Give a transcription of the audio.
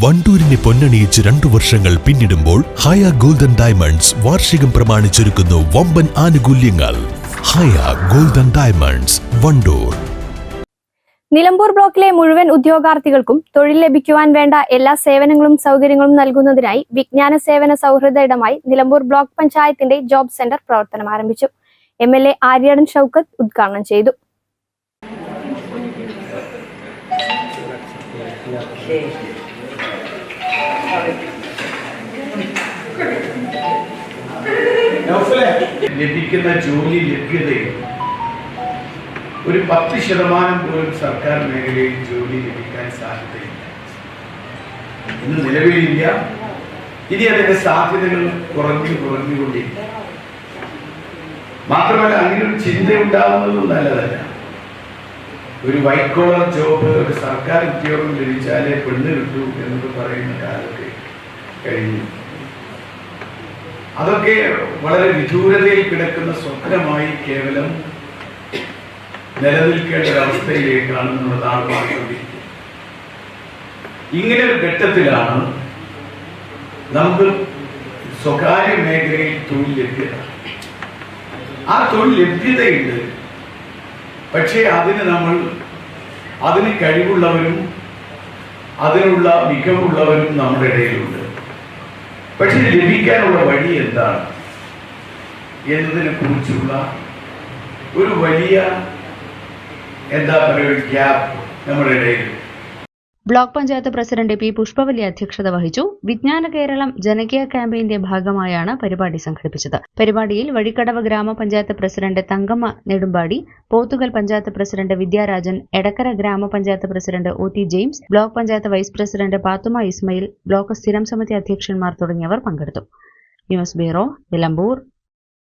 വണ്ടൂരിനെ പൊന്നണിയിച്ച് രണ്ടു വർഷങ്ങൾ പിന്നിടുമ്പോൾ ഹയ ഗോൾഡൻ ഡയമണ്ട്സ് വാർഷികം പ്രമാണിച്ചൊരുക്കുന്നു വമ്പൻ ആനുകൂല്യങ്ങൾ. Haya golden diamonds Wandoor. Nilambur ബ്ലോക്കിലെ മുഴുവൻ ഉദ്യോഗാർത്ഥികൾക്കും തൊഴിൽ ലഭിക്കുവാൻ വേണ്ട എല്ലാ സേവനങ്ങളും സൗകര്യങ്ങളും നൽകുന്നതിനായി വിജ്ഞാന സേവന സൗഹൃദ ഇടമായി നിലമ്പൂർ ബ്ലോക്ക് പഞ്ചായത്തിന്റെ ജോബ് സെന്റർ പ്രവർത്തനം ആരംഭിച്ചു. M L A Aryadan Shoukath ഉദ്ഘാടനം ചെയ്തു. ലഭിക്കുന്ന ജോലി ലഭ്യതയിൽ ഒരു പത്ത് ശതമാനം പോലും സർക്കാർ മേഖലയിൽ ജോലി ലഭിക്കാൻ സാധ്യതയില്ല. ഇന്ന് നിലവിലില്ല ഇനി അതിന്റെ സാധ്യതകൾ കുറഞ്ഞു കുറഞ്ഞുകൊണ്ടിരിക്കും. മാത്രമല്ല അങ്ങനെ ഒരു ചിന്ത ഉണ്ടാവുന്നതും നല്ലതല്ല. ഒരു വൈറ്റ് കോളർ ജോബ് ഒരു സർക്കാർ ഉദ്യോഗം ലഭിച്ചാലേ പെണ്ണ് കിട്ടൂ എന്നൊക്കെ പറയുന്ന കാലത്തെ കഴിഞ്ഞു. അതൊക്കെ വളരെ വിദൂരതയിൽ കിടക്കുന്ന സ്വപ്നമായി കേവലം നിലനിൽക്കേണ്ട ഒരവസ്ഥയിലേക്കാണ് നമ്മുടെ നാട് മാറിക്കൊണ്ടിരിക്കുന്നത്. ഇങ്ങനെ ഒരു ഘട്ടത്തിലാണ് നമുക്ക് സ്വകാര്യ മേഖലയിൽ തൊഴിൽ ലഭ്യത. ആ തൊഴിൽ ലഭ്യതയുണ്ട്. പക്ഷേ അതിന് നമ്മൾ അതിന് കഴിവുള്ളവരും അതിനുള്ള മികവുള്ളവരും നമ്മുടെ ഇടയിലുണ്ട്. പക്ഷെ ലഭിക്കാനുള്ള വഴി എന്താണ്? എന്നതിനെ കുറിച്ചുള്ള ഒരു വലിയ എന്താ പറയുക ഗ്യാപ്പ് നമ്മുടെ ഇടയിൽ block panchayat president P Pushpavalli അധ്യക്ഷത വഹിച്ചു. വിജ്ഞാന കേരളം ജനകീയ ക്യാമ്പയിന്റെ ഭാഗമായാണ് പരിപാടി സംഘടിപ്പിച്ചത്. പരിപാടിയിൽ വഴിക്കടവ് ഗ്രാമപഞ്ചായത്ത് പ്രസിഡന്റ് തങ്കമ്മ നെടുമ്പാടി പോത്തുകൽ പഞ്ചായത്ത് പ്രസിഡന്റ് വിദ്യാരാജൻ എടക്കര ഗ്രാമപഞ്ചായത്ത് president O T James block panchayat vice president Pathuma Ismail block സ്ഥിരം സമിതി അധ്യക്ഷന്മാർ തുടങ്ങിയവർ പങ്കെടുത്തു. News bureau Nilambur.